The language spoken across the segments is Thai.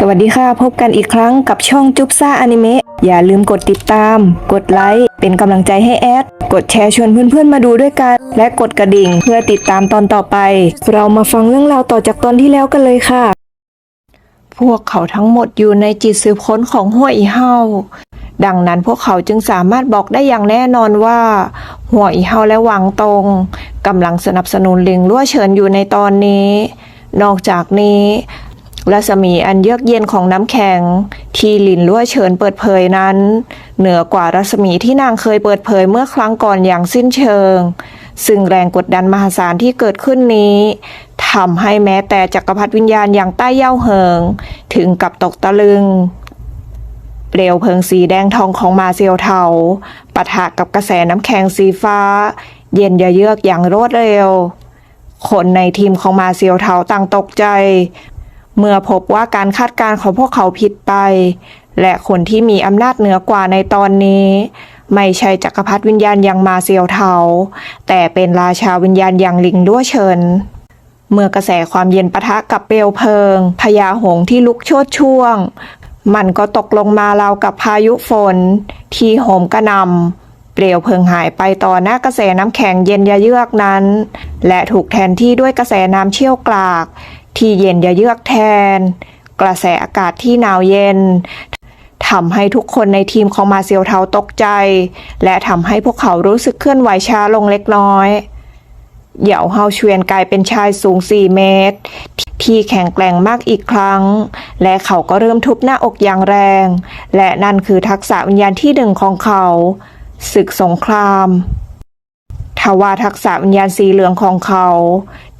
สวัสดีค่ะ พบกันอีกครั้งกับช่องจุ๊บซ่าอนิเมะอย่าลืมกดติดตาม กดไลค์ เป็นกำลังใจให้แอด กดแชร์ชวนเพื่อนๆมาดูด้วยกัน และกดกระดิ่งเพื่อติดตามตอนต่อไป เรามาฟังเรื่องราวต่อจากตอนที่แล้วกันเลยค่ะ พวกเขาทั้งหมดอยู่ในจิตสืบค้นของห้วยอีเฮาดังนั้นพวกเขาจึงสามารถบอกได้อย่างแน่นอนว่า หัวอีเฮาและหวังตรงกำลังสนับสนุนลิงลั่วเฉินอยู่ในตอนนี้ นอกจากนี้ รัศมีอันเยือกเย็นของน้ำแข็ง ที่ลินลั่วเฉินเปิดเผยนั้น เหนือกว่ารัศมีที่นางเคยเปิดเผยเมื่อครั้งก่อนอย่างสิ้นเชิง ซึ่งแรงกดดันมหาศาลที่เกิดขึ้นนี้ทำให้แม้แต่จักรพรรดิวิญญาณอย่างใต้เย่าเหิง ถึงกับตกตะลึง เปลวเพลิงสีแดงทองของมาเซียวเทาปะทะกับกระแสน้ำแข็งสีฟ้า เย็นยะเยือกอย่างรวดเร็วคนในทีมของมาเซียวเทาต่างตกใจ เมื่อพบว่าการคาดการณ์ของพวกเขาผิดไป และคนที่มีอำนาจเหนือกว่าในตอนนี้ ไม่ใช่จักรพรรดิวิญญาณอย่างมาเซียวเทา แต่เป็นราชาวิญญาณอย่างลิงลั่วเฉินเมื่อกระแสความเย็นปะทะกับเปลวเพลิงพญาหงที่ลุกโชดช่วง มันก็ตกลงมาราวกับพายุฝน ที่โหมกระหนำเปลวเพลิงหายไปต่อหน้ากระแสน้ำแข็งเย็นยะเยือกนั้น และถูกแทนที่ด้วยกระแสน้ำเชี่ยวกราก ที่เย็นยะเยือกแทน กระแสอากาศที่หนาวเย็นทำให้ทุกคนในทีมของมาเซียวเทาตกใจ และทำให้พวกเขารู้สึกเคลื่อนไหวช้าลงเล็กน้อยเหยาเฮาเชวียนกลายเป็นชายสูง 4 เมตร ที่แข็งแกร่งมากอีกครั้ง และเขาก็เริ่มทุบหน้าอกอย่างแรง และนั่นคือทักษะวิญญาณที่หนึ่งของเขา ศึกสงคราม ทว่าทักษะวิญญาณสีเหลืองของเขา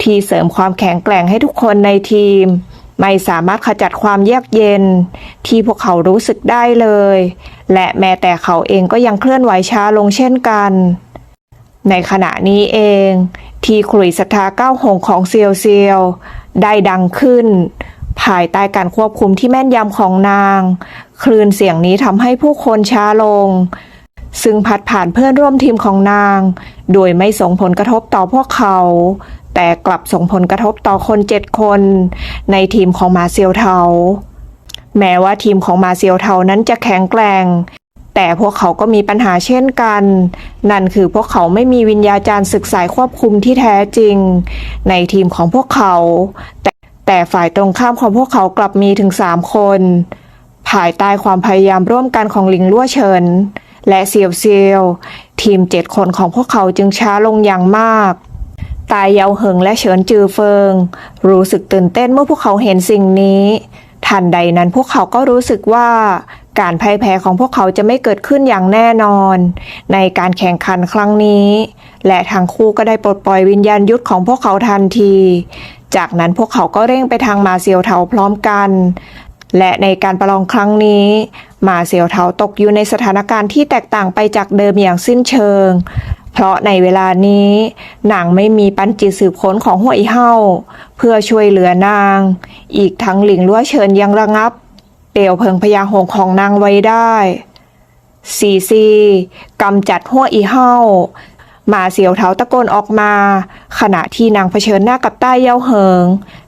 ที่เสริมความแข็งแกร่งให้ทุกคนในทีม ไม่สามารถขจัดความเยือกเย็น ที่พวกเขารู้สึกได้เลย และแม้แต่เขาเองก็ยังเคลื่อนไหวช้าลงเช่นกัน ในขณะนี้เอง ที่ขลุยศรัทธาเก้าหงของเซียวเซียวได้ดังขึ้น ภายใต้การควบคุมที่แม่นยำของนาง คลื่นเสียงนี้ทำให้ผู้คนช้าลง ซึ่งพัดผ่านเพื่อนร่วมทีมของนาง โดยไม่ส่งผลกระทบต่อพวกเขา แต่กลับส่งผลกระทบต่อคนเจ็ดคน ในทีมของมาเซียวเทา แม้ว่าทีมของมาเซียวเทานั้นจะแข็งแกร่ง แต่พวกเขาก็มีปัญหาเช่นกัน นั่นคือพวกเขาไม่มีวิญญาจารย์ศึกสาควบคุมที่แท้จริง ในทีมของพวกเขา แต่แต่ฝ่ายตรงข้ามของพวกเขากลับมีถึงสามคน ภายใต้ความพยายามร่วมกันของลิงลั่วเฉิน และเซียวเซียว ทีมเจ็ดคนของพวกเขาจึงช้าลงอย่างมากตายเยาเหิงและเฉินจือเฟิง รู้สึกตื่นเต้นเมื่อพวกเขาเห็นสิ่งนี้ ทันใดนั้นพวกเขาก็รู้สึกว่า การพ่ายแพ้ของพวกเขาจะไม่เกิดขึ้นอย่างแน่นอน ในการแข่งขันครั้งนี้ และทั้งคู่ก็ได้ปลดปล่อยวิญญาณยุทธของพวกเขาทันที จากนั้นพวกเขาก็เร่งไปทางมาเซียวเทาพร้อมกัน และในการประลองครั้งนี้ มาเซียวเทาตกอยู่ในสถานการณ์ที่แตกต่างไปจากเดิมอย่างสิ้นเชิง เพราะในเวลานี้นางไม่มีปัญจิตสืบค้นของหัวอีเฮาเพื่อช่วยเหลือนาง อีกทั้งหลิงลั่วเฉินยังระงับเปลวเพลิงพยาหงของนางไว้ได้ซีซีกำจัดหัวอีเฮาหมาเสียวเท้าตะโกนออกมา ขณะที่นางเผชิญหน้ากับใต้เย้าเหิง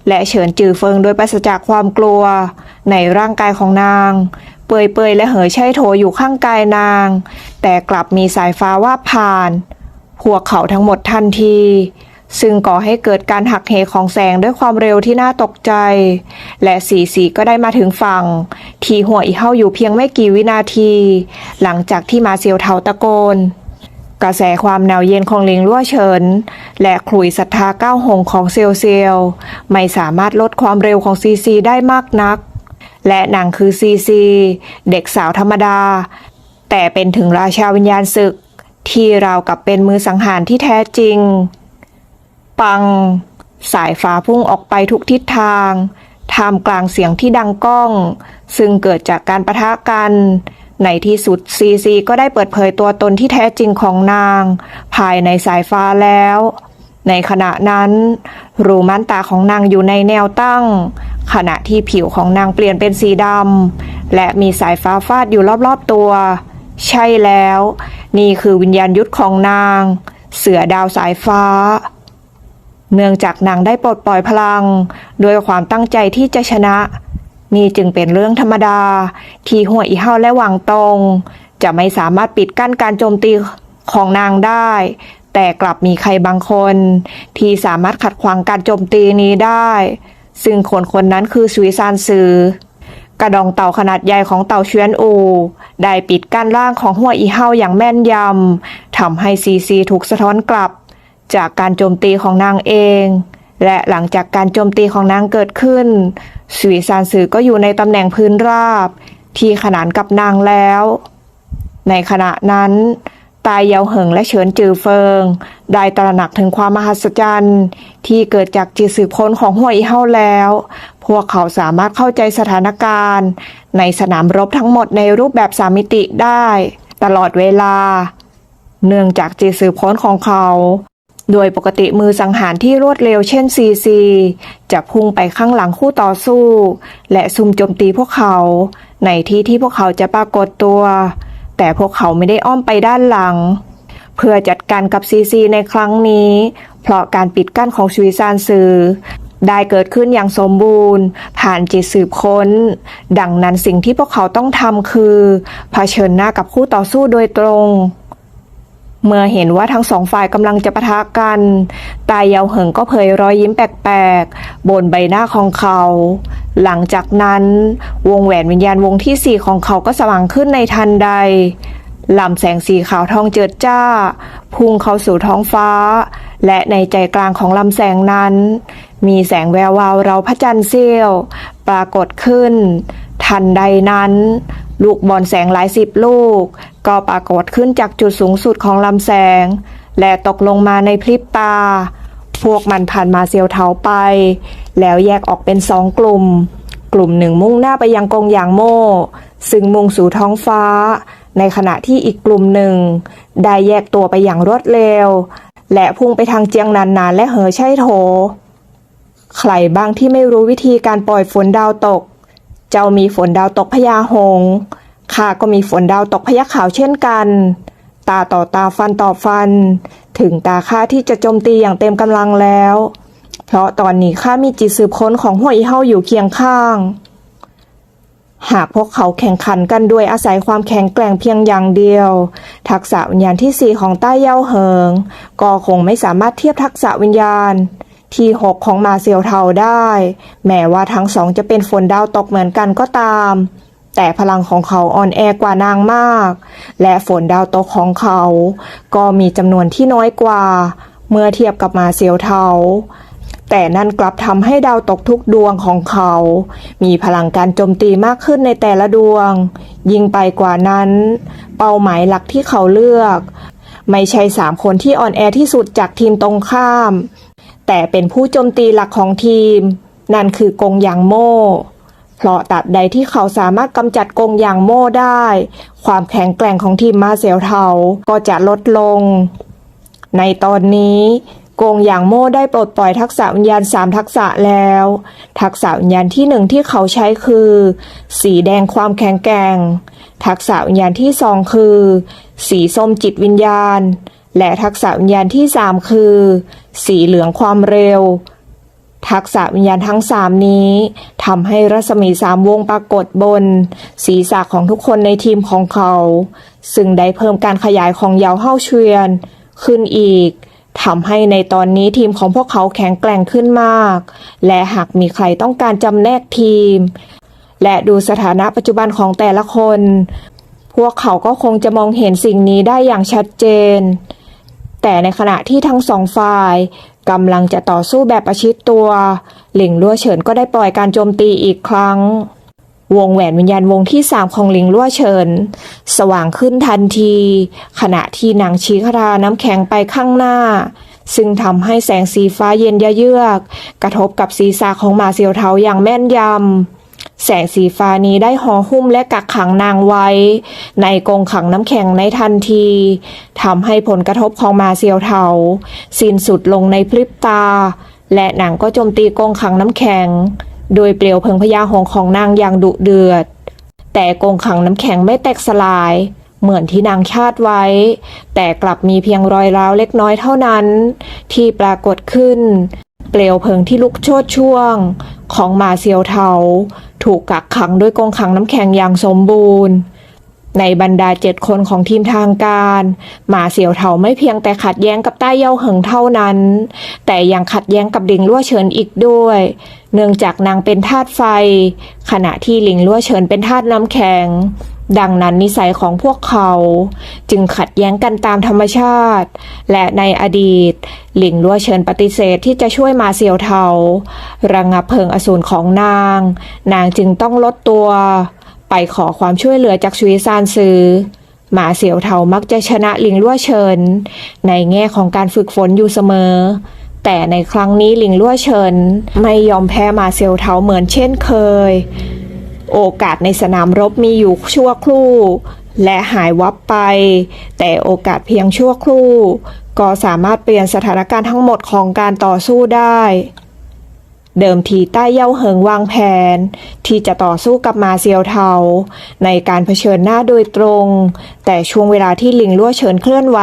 และเฉินจือเฟิงโดยปราศจากความกลัว ในร่างกายของนาง เปื่อยเปยๆและเหยใช่โถอยู่ข้างกายนาง แต่กลับมีสายฟ้าว่าบผ่านพวกเขาทั้งหมดทันที ซึ่งก่อให้เกิดการหักเหของแสงด้วยความเร็วที่น่าตกใจ และสีสีก็ได้มาถึงฝั่ง ที่หัวอีเฮาอยู่เพียงไม่กี่วินาที หลังจากที่มาเซียวเทาตะโกนกระแสความหนาวเย็นของลิงลั่วเฉิน และขลุยศรัทธาก้าวหงของเซียวเซียว ไม่สามารถลดความเร็วของซีซีได้มากนัก และนางคือซีซี เด็กสาวธรรมดา แต่เป็นถึงราชาวิญญาณศึก ที่ราวกับเป็นมือสังหารที่แท้จริง ปัง สายฟ้าพุ่งออกไปทุกทิศทางท่ามกลางเสียงที่ดังก้อง ซึ่งเกิดจากการประทะกัน ในที่สุดซีซีก็ได้เปิดเผยตัวตนที่แท้จริงของนาง ภายในสายฟ้าแล้ว ในขณะนั้นรูม่านตาของนางอยู่ในแนวตั้ง ขณะที่ผิวของนางเปลี่ยนเป็นสีดำและมีสายฟ้าฟาดอยู่รอบๆตัว ใช่แล้ว นี่คือวิญญาณยุทธของนาง เสือดาวสายฟ้า เนื่องจากนางได้ปลดปล่อยพลังโดยความตั้งใจที่จะชนะ นี่จึงเป็นเรื่องธรรมดา ที่หัวอีเฮาและหวังตรงจะไม่สามารถปิดกั้นการโจมตีของนางได้ แต่กลับมีใครบางคน ที่สามารถขัดขวางการโจมตีนี้ได้ ซึ่งคนคนนั้นคือสุวิซานซือกระดองเต่าขนาดใหญ่ของเต่าเชวนอู ได้ปิดกั้นร่างของหัวอีเฮาอย่างแม่นยำทำให้ซีซีถูกสะท้อนกลับ จากการโจมตีของนางเอง และหลังจากการโจมตีของนางเกิดขึ้นสุวิซานซือก็อยู่ในตำแหน่งพื้นราบ ที่ขนานกับนางแล้ว ในขณะนั้น ตายเยาเหิงและเฉินจือเฟิง ได้ตระหนักถึงความมหัศจรรย์ ที่เกิดจากจิตสืบค้นของหัวอีเฮาแล้ว พวกเขาสามารถเข้าใจสถานการณ์ ในสนามรบทั้งหมดในรูปแบบสามมิติได้ ตลอดเวลา เนื่องจากจิตสืบค้นของเขา โดยปกติมือสังหารที่รวดเร็วเช่นซีซีจะพุ่งไปข้างหลังคู่ต่อสู้ และซุ่มโจมตีพวกเขา ในที่ที่พวกเขาจะปรากฏตัว แต่พวกเขาไม่ได้อ้อมไปด้านหลัง เพื่อจัดการกับซีซีในครั้งนี้ เพราะการปิดกั้นของชวีซานซือได้เกิดขึ้นอย่างสมบูรณ์ ผ่านจิตสืบค้น ดังนั้นสิ่งที่พวกเขาต้องทำคือเผชิญหน้ากับคู่ต่อสู้โดยตรง เมื่อเห็นว่าทั้งสองฝ่ายกำลังจะปะทะกัน ตายเยาเหิงก็เผยรอยยิ้มแปลกๆ บนใบหน้าของเขา หลังจากนั้น วงแหวนวิญญาณวงที่สี่ของเขาก็สว่างขึ้นในทันใดลำแสงสีขาวทองเจิดจ้า พุ่งเข้าสู่ท้องฟ้า และในใจกลางของลำแสงนั้น มีแสงแวววาวเราพระจันทร์เสี้ยว ปรากฏขึ้น ทันใดนั้น ลูกบอลแสงหลายสิบลูก ก็ปรากฏขึ้นจากจุดสูงสุดของลำแสง และตกลงมาในพริบตา พวกมันผ่านมาเซียวเทาไป แล้วแยกออกเป็นสองกลุ่ม กลุ่มหนึ่งมุ่งหน้าไปยังกงหยางโม่ ซึ่งมุ่งสู่ท้องฟ้า ในขณะที่อีกกลุ่มหนึ่ง ได้แยกตัวไปอย่างรวดเร็ว และพุ่งไปทางเจียงนานนานและเหอใช่โถ ใครบ้างที่ไม่รู้วิธีการปล่อยฝนดาวตก เจ้ามีฝนดาวตกพญาหงข้าก็มีฝนดาวตกพญาขาวเช่นกัน ตาต่อตาฟันต่อฟัน ถึงตาข้าที่จะโจมตีอย่างเต็มกำลังแล้ว เพราะตอนนี้ข้ามีจิตสืบค้นของห้วยเฮาอยู่เคียงข้าง หากพวกเขาแข่งขันกันด้วยอาศัยความแข็งแกร่งเพียงอย่างเดียว ทักษะวิญญาณที่สี่ของใต้เย่าเหิง ก็คงไม่สามารถเทียบทักษะวิญญาณ ที่หกของมาเซียวเทาได้ แม้ว่าทั้งสองจะเป็นฝนดาวตกเหมือนกันก็ตาม แต่พลังของเขาอ่อนแอกว่านางมาก และฝนดาวตกของเขา ก็มีจำนวนที่น้อยกว่า เมื่อเทียบกับมาเซียวเทาแต่นั่นกลับทำให้ดาวตกทุกดวงของเขา มีพลังการโจมตีมากขึ้นในแต่ละดวง ยิ่งไปกว่านั้น เป้าหมายหลักที่เขาเลือก ไม่ใช่สามคนที่อ่อนแอที่สุดจากทีมตรงข้าม แต่เป็นผู้โจมตีหลักของทีม นั่นคือกงหยางโม่ เพราะตัดใดที่เขาสามารถกำจัดกงหยางโม่ได้ ความแข็งแกร่งของทีมมาเซียวเทาก็จะลดลง ในตอนนี้โกงอย่างโม่ได้ปลดปล่อยทักษะวิญญาณสามทักษะแล้ว ทักษะวิญญาณที่หนึ่งที่เขาใช้คือ สีแดงความแข็งแกร่ง ทักษะวิญญาณที่สองคือ สีส้มจิตวิญญาณ และทักษะวิญญาณที่สามคือ สีเหลืองความเร็ว ทักษะวิญญาณทั้งสามนี้ทำให้รัศมีสามวงปรากฏบน ศีรษะของทุกคนในทีมของเขา ซึ่งได้เพิ่มการขยายของเยาวเฮาเชียน ขึ้นอีกทำให้ในตอนนี้ทีมของพวกเขาแข็งแกร่งขึ้นมาก และหากมีใครต้องการจำแนกทีม และดูสถานะปัจจุบันของแต่ละคน พวกเขาก็คงจะมองเห็นสิ่งนี้ได้อย่างชัดเจนแต่ในขณะที่ทั้งสองฝ่าย กำลังจะต่อสู้แบบประชิดตัว หลิงลั่วเฉินก็ได้ปล่อยการโจมตีอีกครั้ง วงแหวนวิญญาณวงที่สามของหลิงลั่วเฉิน สว่างขึ้นทันที ขณะที่นางชีคราน้ำแข็งไปข้างหน้า ซึ่งทำให้แสงสีฟ้าเย็นเยือก กระทบกับศีรษะของหมาเซียวเทาอย่างแม่นยำ แสงสีฟ้านี้ได้ห่อหุ้มและกักขังนางไว้ ในกรงขังน้ำแข็งในทันทีทำให้ผลกระทบของมาเซียวเทาสิ้นสุดลงในพริบตา และนางก็โจมตีกรงขังน้ำแข็ง โดยเปลวเพลิงพยาหงของนางอย่างดุเดือด แต่กรงขังน้ำแข็งไม่แตกสลายเหมือนที่นางคาดไว้ แต่กลับมีเพียงรอยร้าวเล็กน้อยเท่านั้น ที่ปรากฏขึ้น เปลวเพลิงที่ลุกโชดช่วง ของมาเซียวเทา ถูกกักขังด้วยกรงขังน้ำแข็งอย่างสมบูรณ์ ในบรรดาเจ็ดคนของทีมทางการหมาเสี่ยวเถาไม่เพียงแต่ขัดแย้งกับใต้เย่าเหิงเท่านั้น แต่ยังขัดแย้งกับหลิงลั่วเฉินอีกด้วย เนื่องจากนางเป็นทาสไฟ ขณะที่หลิงลั่วเฉินเป็นทาสน้ำแข็ง ดังนั้นนิสัยของพวกเขาจึงขัดแย้งกันตามธรรมชาติ และในอดีต หลิงลัวเฉินปฏิเสธที่จะช่วยมาเซียวเทาระงงับเพลิงอสูรของนาง นางจึงต้องลดตัว ไปขอความช่วยเหลือจากชุยซานซือหมาเสียวเทามักจะชนะลิงลั่วเฉินในแง่ของการฝึกฝนอยู่เสมอ แต่ในครั้งนี้ลิงลั่วเฉินไม่ยอมแพ้หมาเสียวเทาเหมือนเช่นเคย โอกาสในสนามรบมีอยู่ชั่วครู่ และหายวับไป แต่โอกาสเพียงชั่วครู่ ก็สามารถเปลี่ยนสถานการณ์ทั้งหมดของการต่อสู้ได้ เดิมทีใต้เย่าเหิงวางแผน ที่จะต่อสู้กับมาเซียวเทา ในการเผชิญหน้าโดยตรง แต่ช่วงเวลาที่ลิงลั่วเฉินเคลื่อนไหว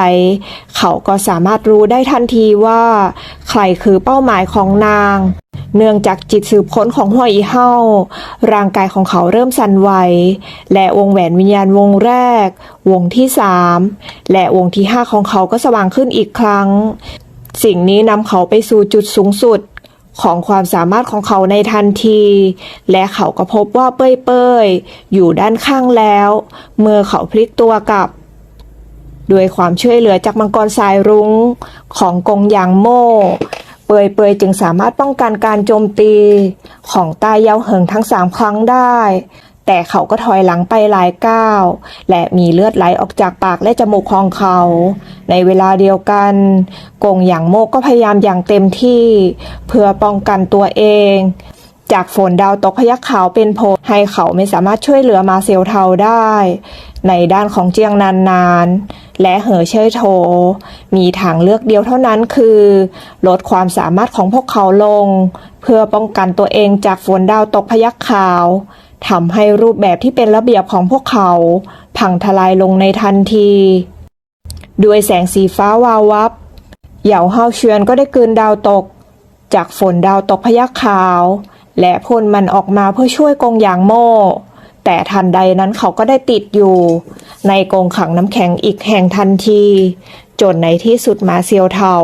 เขาก็สามารถรู้ได้ทันทีว่า ใครคือเป้าหมายของนาง เนื่องจากจิตสืบค้นของหัวอีเฮาร่างกายของเขาเริ่มสั่นไหว และวงแหวนวิญญาณวงแรก วงที่สามและวงที่ห้าของเขาก็สว่างขึ้นอีกครั้ง สิ่งนี้นำเขาไปสู่จุดสูงสุด ของความสามารถของเขาในทันที และเขาก็พบว่าเป้ยเป้ยๆ อยู่ด้านข้างแล้ว เมื่อเขาพลิกตัวกลับด้วยความช่วยเหลือจากมังกรสายรุ้งของกงยางโม่ เปยเปยจึงสามารถป้องกันการโจมตีของตาเยาเหิงทั้งสามครั้งได้ แต่เขาก็ถอยหลังไปหลายก้าว และมีเลือดไหลออกจากปากและจมูกของเขา ในเวลาเดียวกัน กงหยางโมกก็พยายามอย่างเต็มที่ เพื่อป้องกันตัวเอง จากฝนดาวตกพยักขาวเป็นโพให้เขาไม่สามารถช่วยเหลือมาเซลเทาได้ ในด้านของเจียงนานนานและเหอเชยโถ มีทางเลือกเดียวเท่านั้นคือ ลดความสามารถของพวกเขาลง เพื่อป้องกันตัวเองจากฝนดาวตกพยักขาว ทำให้รูปแบบที่เป็นระเบียบของพวกเขา พังทลายลงในทันที ด้วยแสงสีฟ้าวาววับ เหย่าเฮาเชียนก็ได้กลืนดาวตก จากฝนดาวตกพยักขาว และพ่นมันออกมาเพื่อช่วยกงยางโม่ แต่ทันใดนั้นเขาก็ได้ติดอยู่ ในกงขังน้ำแข็งอีกแห่งทันที จนในที่สุดมาเซียวเทา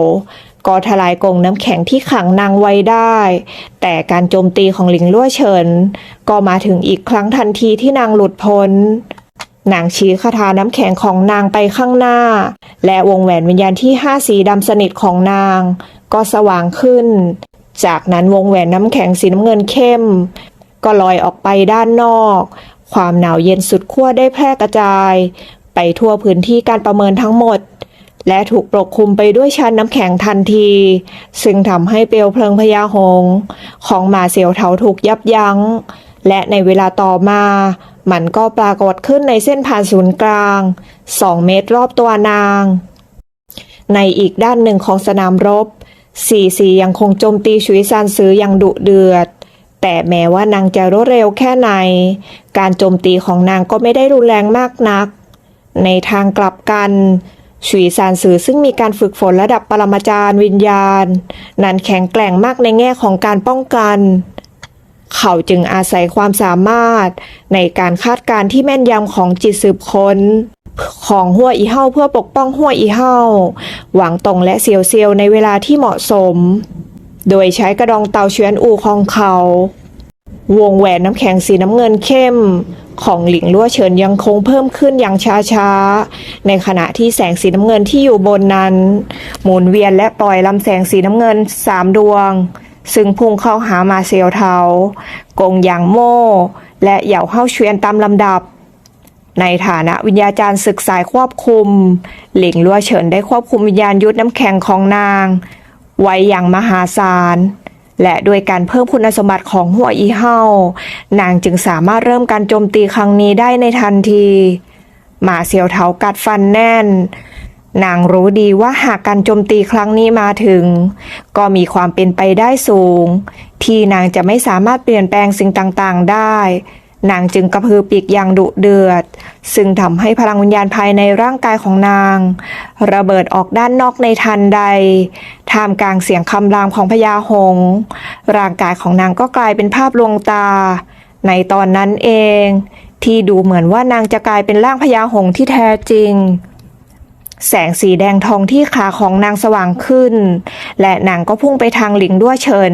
ก็ทลายกรงน้ำแข็งที่ขังนางไว้ได้ แต่การโจมตีของหลิงลั่วเฉิน ก็มาถึงอีกครั้งทันทีที่นางหลุดพ้นนางชี้คาถาน้ำแข็งของนางไปข้างหน้า และวงแหวนวิญญาณที่ห้าสีดำสนิทของนาง ก็สว่างขึ้น จากนั้นวงแหวนน้ำแข็งสีน้ำเงินเข้ม ก็ลอยออกไปด้านนอก ความหนาวเย็นสุดขั้วได้แพร่กระจาย ไปทั่วพื้นที่การประเมินทั้งหมด และถูกปกคลุมไปด้วยชั้นน้ำแข็งทันที ซึ่งทำให้เปลวเพลิงพญาหงส์ของหมาเสียวเถาถูกยับยัง้ง และในเวลาต่อมา มันก็ปรากฏขึ้นในเส้นผ่านศูนย์กลาง 2 เมตรรอบตัวนาง ในอีกด้านหนึ่งของสนามรบสีสียังคงโจมตีชุยซานซื้ออย่างดุเดือด แต่แม้ว่านางจะรวดเร็วแค่ไหน การโจมตีของนางก็ไม่ได้รุนแรงมากนัก ในทางกลับกัน ชุยซานซือซึ่งมีการฝึกฝนระดับปรมาจารย์วิญญาณ นั้นแข็งแกร่งมากในแง่ของการป้องกัน เขาจึงอาศัยความสามารถ ในการคาดการณ์ที่แม่นยำของจิตสืบค้น ของหัวอีเฮาเพื่อปกป้องหัวอีเฮาหวังตรงและเซียวเซียวในเวลาที่เหมาะสม โดยใช้กระดองเตาเชื้อนอูของเขา วงแหวนน้ำแข็งสีน้ำเงินเข้ม ของหลิงลั่วเฉินยังคงเพิ่มขึ้นอย่างช้าๆ ในขณะที่แสงสีน้ำเงินที่อยู่บนนั้น หมุนเวียนและปล่อยลำแสงสีน้ำเงินสามดวง ซึ่งพุ่งเข้าหามาเซียวเทากงหยางโม่ และเหย่าเฮาเชียนตามลำดับ ในฐานะวิญญาจารย์ศึกสายควบคุม หลิงลั่วเฉินได้ควบคุมวิญญาณยุทธน้ำแข็งของนาง ไว้อย่างมหาศาล และด้วยการเพิ่มคุณสมบัติของหัวอีเฮานางจึงสามารถเริ่มการโจมตีครั้งนี้ได้ในทันทีหมาเสียวเทากัดฟันแน่น นางรู้ดีว่าหากการโจมตีครั้งนี้มาถึง ก็มีความเป็นไปได้สูง ที่นางจะไม่สามารถเปลี่ยนแปลงสิ่งต่างๆได้ นางจึงกระพือปีกอย่างดุเดือด ซึ่งทำให้พลังวิญญาณภายในร่างกายของนาง ระเบิดออกด้านนอกในทันใด ท่ามกลางเสียงคำรามของพญาหง ร่างกายของนางก็กลายเป็นภาพลวงตา ในตอนนั้นเอง ที่ดูเหมือนว่านางจะกลายเป็นร่างพญาหงที่แท้จริงแสงสีแดงทองที่ขาของนางสว่างขึ้น และนางก็พุ่งไปทางหลิงด้วเฉิน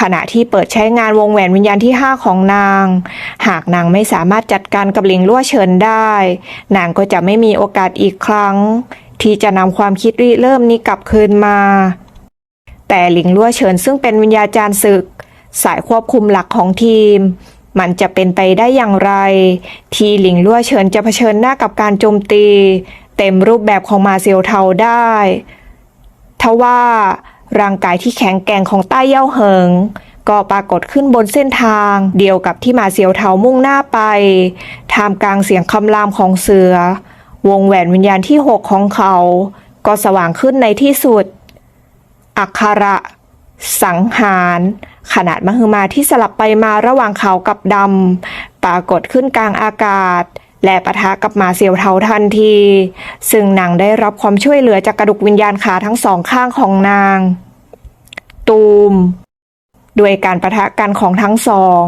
ขณะที่เปิดใช้งานวงแหวนวิญญาณที่ 5 ของนาง หากนางไม่สามารถจัดการกับหลิงลั่วเฉินได้ นางก็จะไม่มีโอกาสอีกครั้ง ที่จะนำความคิดริเริ่มนี้กลับคืนมา แต่หลิงลั่วเฉินซึ่งเป็นวิญญาจารย์ศึก สายควบคุมหลักของทีม มันจะเป็นไปได้อย่างไร ที่หลิงลั่วเฉินจะเผชิญหน้ากับการโจมตี เต็มรูปแบบของมาเซียวเทาได้ทว่า ร่างกายที่แข็งแกร่งของใต้เย่าเหิง ก็ปรากฏขึ้นบนเส้นทาง เดียวกับที่มาเซียวเทามุ่งหน้าไปท่ามกลางเสียงคำรามของเสือ วงแหวนวิญญาณที่หกของเขา ก็สว่างขึ้นในที่สุด อักขระ สังหาร ขนาดมหึมาที่สลับไปมาระหว่างขาวกับดำปรากฏขึ้นกลางอากาศ และปะทะกับหมาเสียวเทาทันที ซึ่งนางได้รับความช่วยเหลือจากกระดูกวิญญาณขาทั้งสองข้างของนาง ตูม ด้วยการประทะกันของทั้งสอง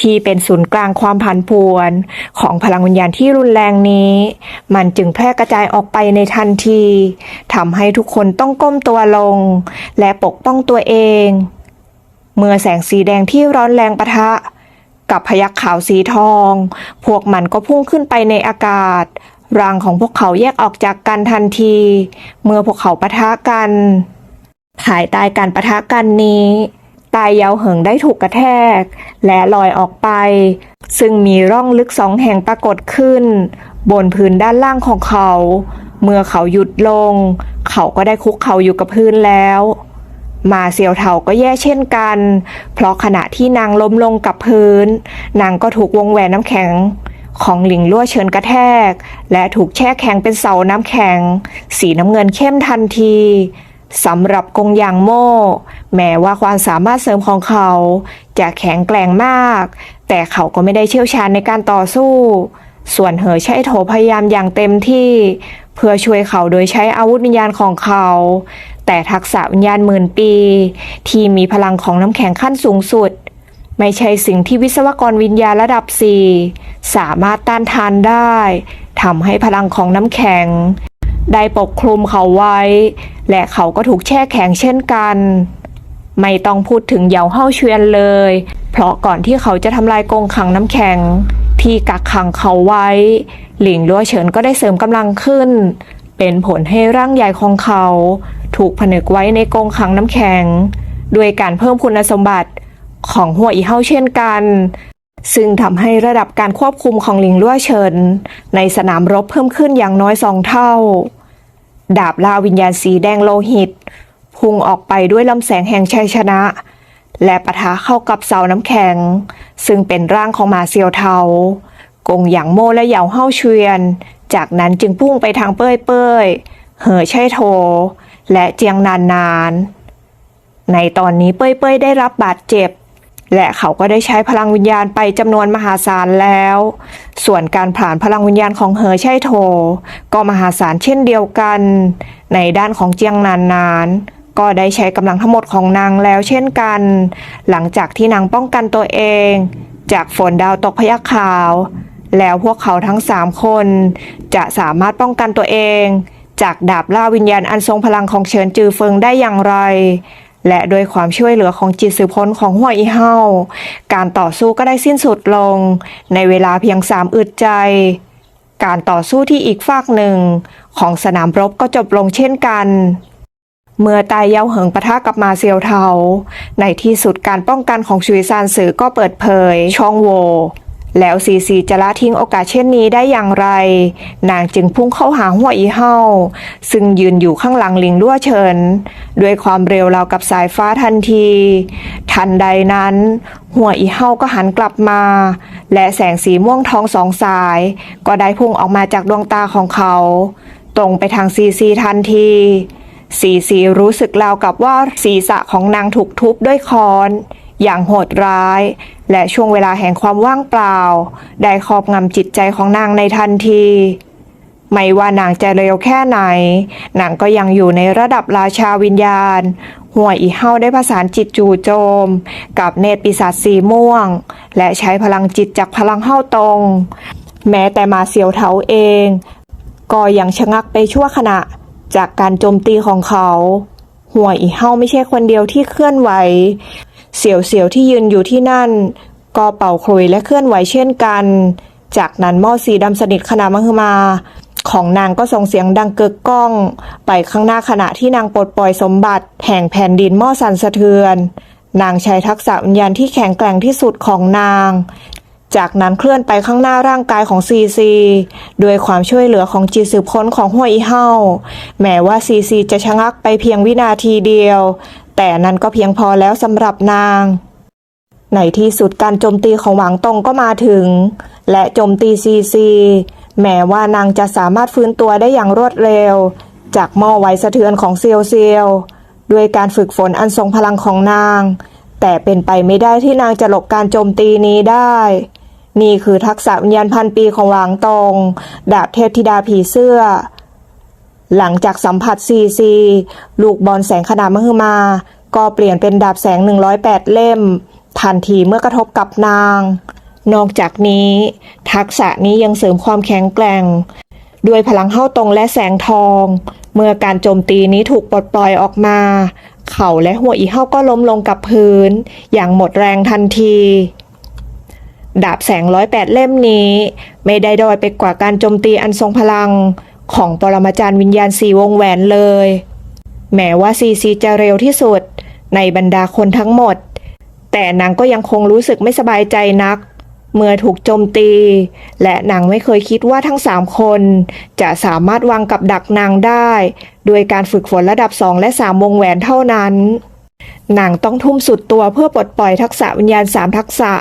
ที่เป็นศูนย์กลางความผันผวน ของพลังวิญญาณที่รุนแรงนี้ มันจึงแพร่กระจายออกไปในทันทีทำให้ทุกคนต้องก้มตัวลง และปกป้องตัวเอง เมื่อแสงสีแดงที่ร้อนแรงปะทะ กับพยักขาวสีทอง พวกมันก็พุ่งขึ้นไปในอากาศร่างของพวกเขาแยกออกจากกันทันที เมื่อพวกเขาปะทะกัน ภายใต้การปะทะกันนี้ตายเยาวเหิงได้ถูกกระแทก และลอยออกไป ซึ่งมีร่องลึกสองแห่งปรากฏขึ้น บนพื้นด้านล่างของเขา เมื่อเขาหยุดลง เขาก็ได้คุกเข่าอยู่กับพื้นแล้ว มาเซียวเถาก็แย่เช่นกัน เพราะขณะที่นางล้มลงกับพื้น นางก็ถูกวงแหวนน้ำแข็งของหลิงลั่วเชิญกระแทก และถูกแช่แข็งเป็นเสาน้ำแข็ง สีน้ำเงินเข้มทันทีสำหรับกงยางโม่ แม้ว่าความสามารถเสริมของเขา จะแข็งแกร่งมาก แต่เขาก็ไม่ได้เชี่ยวชาญในการต่อสู้ ส่วนเหอใช้โถพยายามอย่างเต็มที่ เพื่อช่วยเขาโดยใช้อาวุธวิญญาณของเขา แต่ทักษะวิญญาณหมื่นปี ที่มีพลังของน้ำแข็งขั้นสูงสุด ไม่ใช่สิ่งที่วิศวกรวิญญาณระดับ 4 สามารถต้านทานได้ทำให้พลังของน้ำแข็ง ได้ปกคลุมเขาไว้ และเขาก็ถูกแช่แข็งเช่นกัน ไม่ต้องพูดถึงเหยาเฮาเชวียนเลย เพราะก่อนที่เขาจะทำลายกรงขังน้ำแข็ง ที่กักขังเขาไว้ หลิงลัวเฉินก็ได้เสริมกำลังขึ้น เป็นผลให้ร่างใหญ่ของเขา ถูกผนึกไว้ในกรงขังน้ำแข็ง ด้วยการเพิ่มคุณสมบัติของหัวอีเฮาเช่นกัน ซึ่งทำให้ระดับการควบคุมของหลิงลั่วเฉิน ในสนามรบเพิ่มขึ้นอย่างน้อยสองเท่า ดาบลาวิญญาณสีแดงโลหิต พุ่งออกไปด้วยลำแสงแห่งชัยชนะ และปะทะเข้ากับเสาน้ำแข็ง ซึ่งเป็นร่างของหมาเซียวเทากงหยางโมและเหยาเฮาเชวียน จากนั้นจึงพุ่งไปทางเป้ยเป้ย เหอใช่โถ และเจียงนานนาน ในตอนนี้เป้ยเป้ยได้รับบาดเจ็บ และเขาก็ได้ใช้พลังวิญญาณไปจำนวนมหาศาลแล้ว ส่วนการผ่านพลังวิญญาณของเหอใช่โถก็มหาศาลเช่นเดียวกัน ในด้านของเจียงนานนานก็ได้ใช้กำลังทั้งหมดของนางแล้วเช่นกัน หลังจากที่นางป้องกันตัวเอง จากฝนดาวตกพยัคฆ์ขาว แล้วพวกเขาทั้งสามคน จะสามารถป้องกันตัวเอง จากดาบล่าวิญญาณอันทรงพลังของเฉินจือเฟิงได้อย่างไร และโดยความช่วยเหลือของจิตสืบพ้นของหัวอีเฮาการต่อสู้ก็ได้สิ้นสุดลง ในเวลาเพียงสามอึดใจ การต่อสู้ที่อีกฝากหนึ่ง ของสนามรบก็จบลงเช่นกันเมื่อตายเย้าเหิงปะทะกับมาเซียวเทา ในที่สุดการป้องกันของชุยซานสือก็เปิดเผย ช่องโหว่ แล้วซีซีจะละทิ้งโอกาสเช่นนี้ได้อย่างไร นางจึงพุ่งเข้าหาหัวอีเฮาซึ่งยืนอยู่ข้างหลังลิงลั่วเฉิน ด้วยความเร็วราวกับสายฟ้าทันที ทันใดนั้น หัวอีเฮาก็หันกลับมา และแสงสีม่วงทองสองสาย ก็ได้พุ่งออกมาจากดวงตาของเขา ตรงไปทางซีซีทันทีซีซีรู้สึกราวกับว่าศีรษะของนางถูกทุบด้วยค้อน อย่างโหดร้าย และช่วงเวลาแห่งความว่างเปล่า ได้ครอบงำจิตใจของนางในทันที ไม่ว่านางจะเร็วแค่ไหน นางก็ยังอยู่ในระดับราชาวิญญาณ หัวอีเฮาได้ผสานจิตจู่โจม กับเนตรปีศาจสีม่วง และใช้พลังจิตจากพลังเฮาตรง แม้แต่มาเสียวเถาเอง ก็ยังชะงักไปชั่วขณะจากการโจมตีของเขา หัวอีเฮาไม่ใช่คนเดียวที่เคลื่อนไหว เสี่ยวเสี่ยวที่ยืนอยู่ที่นั่น ก็เป่าคลุยและเคลื่อนไหวเช่นกัน จากนั้นหม้อสีดำสนิทขนาดมหึมา ของนางก็ส่งเสียงดังเกิกก้อง ไปข้างหน้าขณะที่นางปลดปล่อยสมบัติแห่งแผ่นดินหม้อสั่นสะเทือน นางใช้ทักษะวิญญาณที่แข็งแกร่งที่สุดของนาง จากนั้นเคลื่อนไปข้างหน้าร่างกายของซีซีด้วยความช่วยเหลือของจิตสืบค้นของหัวอีเฮาแม้ว่าซีซีจะชะงักไปเพียงวินาทีเดียว แต่นั้นก็เพียงพอแล้วสำหรับนาง ในที่สุดการโจมตีของหวังตงก็มาถึง และโจมตีซีซีแม้ว่านางจะสามารถฟื้นตัวได้อย่างรวดเร็ว จากหม้อไว้สะเทือนของเซียวเซียวด้วยการฝึกฝนอันทรงพลังของนาง แต่เป็นไปไม่ได้ที่นางจะหลบการโจมตีนี้ได้ นี่คือทักษะวิญญาณพันปีของหวางตง ดาบเทพธิดาผีเสื้อ หลังจากสัมผัสซีซีลูกบอลแสงขนาดมหึมา ก็เปลี่ยนเป็นดาบแสง 108 เล่ม ทันทีเมื่อกระทบกับนาง นอกจากนี้ ทักษะนี้ยังเสริมความแข็งแกร่ง ด้วยพลังเข้าตรงและแสงทอง เมื่อการโจมตีนี้ถูกปลดปล่อยออกมา เขาและหัวอีเฮาก็ล้มลงกับพื้น อย่างหมดแรงทันทีดาบแสงร้อยแปดเล่มนี้ ไม่ได้ดอยไปกว่าการโจมตีอันทรงพลัง ของปรมาจารย์วิญญาณสีวงแหวนเลย แม้ว่าซีซีจะเร็วที่สุด ในบรรดาคนทั้งหมด แต่นางก็ยังคงรู้สึกไม่สบายใจนัก เมื่อถูกโจมตี และนางไม่เคยคิดว่าทั้งสามคน จะสามารถวางกับดักนางได้โดยการฝึกฝนระดับสองและสามวงแหวนเท่านั้นนางต้องทุ่มสุดตัวเพื่อปลดปล่อยทักษะวิญญาณสามทักษะ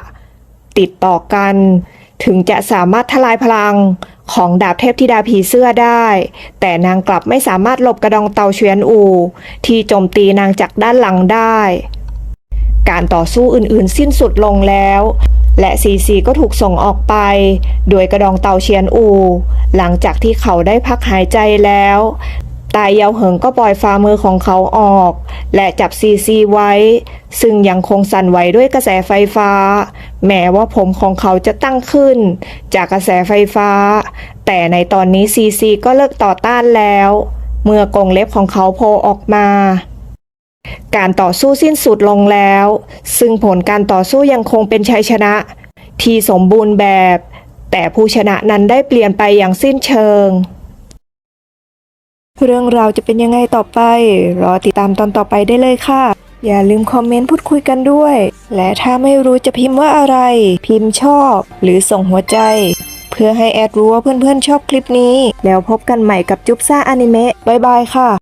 ติดต่อกัน ถึงจะสามารถทลายพลังของดาบเทพธิดาผีเสื้อได้ แต่นางกลับไม่สามารถหลบกระดองเตาเฉียนอู ที่โจมตีนางจากด้านหลังได้ การต่อสู้อื่นๆ สิ้นสุดลงแล้ว และซีซีก็ถูกส่งออกไป โดยกระดองเตาเชียนอู หลังจากที่เขาได้พักหายใจแล้ว ตายเยาเหิงก็ปล่อยฝ่ามือของเขาออก และจับซีซีไว้ ซึ่งยังคงสั่นไหวด้วยกระแสไฟฟ้า แม้ว่าผมของเขาจะตั้งขึ้น จากกระแสไฟฟ้า แต่ในตอนนี้ซีซีก็เลิกต่อต้านแล้ว เมื่อกงเล็บของเขาโผล่ออกมาการต่อสู้สิ้นสุดลงแล้ว ซึ่งผลการต่อสู้ยังคงเป็นชัยชนะ ที่สมบูรณ์แบบ แต่ผู้ชนะนั้นได้เปลี่ยนไปอย่างสิ้นเชิง เรื่องราวจะเป็นยังไงต่อไป รอติดตามตอนต่อไปได้เลยค่ะ อย่าลืมคอมเมนต์พูดคุยกันด้วย และถ้าไม่รู้จะพิมพ์ว่าอะไร พิมพ์ชอบ หรือส่งหัวใจ เพื่อให้แอดรู้ว่าเพื่อนๆชอบคลิปนี้ แล้วพบกันใหม่กับจุ๊บซ่าอนิเมะบายบายค่ะ